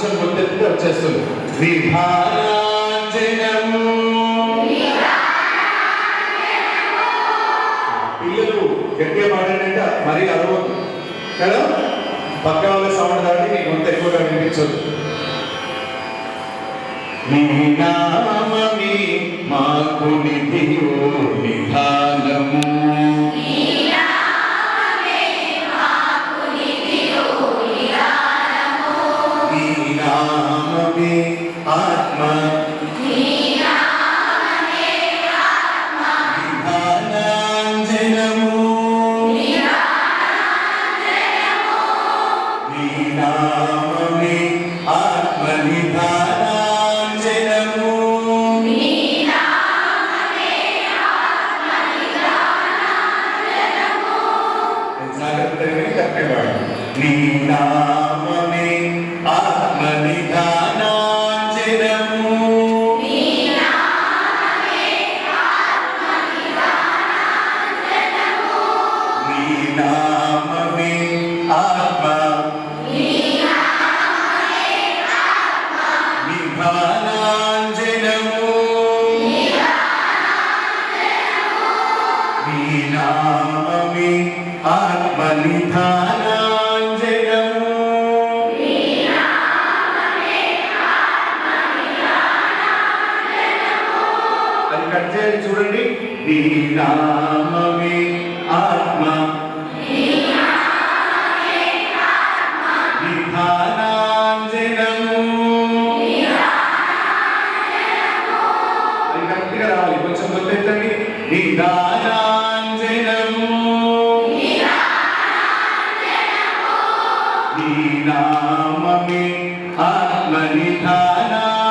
కొంచెం గుర్తెత్తితే వచ్చేస్తుంది. విభారాంజనము పిల్లలు గట్టిగా మాట్లాడంటే మరీ అరవద్దు. కదా? పక్క వాళ్ళ సౌండ్ దాటి నీకు కొంత ఎక్కువగా వినిపించదు నీ నామమి మాకు నిధియో నిధానము ఆత్మ నిధానాంజనము నీ ఆత్మ నిధానాంజనము అది కట్ చేయాలి చూడండి. నీ ఆత్మ. కరెక్ట్గా రావాలి. కొంచెం గుర్తెత్తండి. నిదానాంజనము నీ నామమే ఆత్మ నిధానాంజనము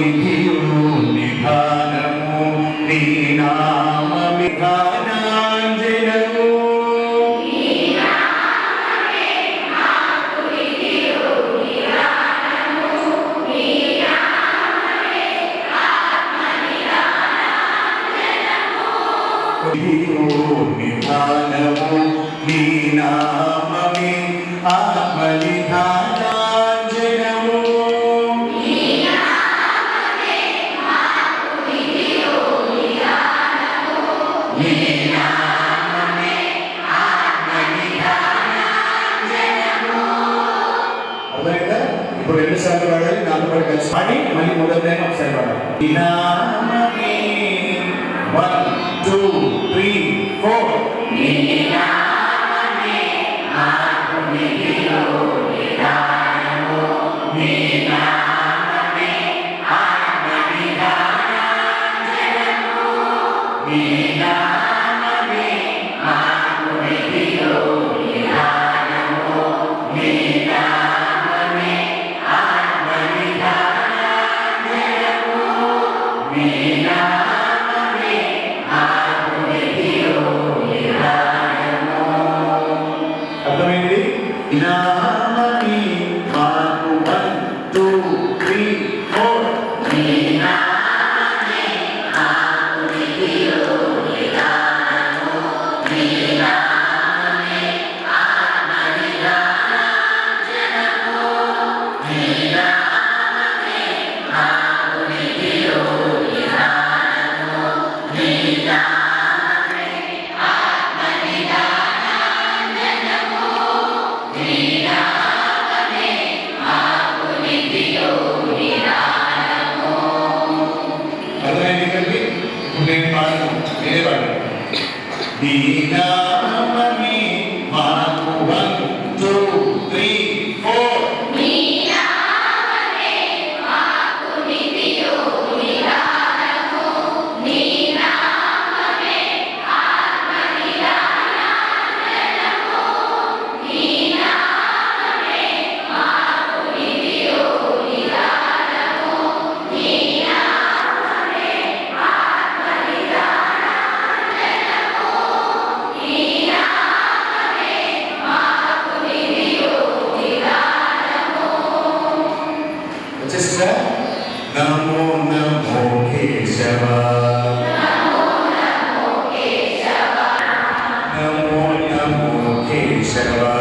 మాకు నిధానము నీ నామమి ధానాంజనము నిధానము నీ సార్లు పాడాలి నాలుగు పాడు కలిసి పాడి మళ్ళీ మొదటి ఒకసారి పాడాలి నీ one two إله de pan, de pan. ஞானமோ ஞானமோ கேசவா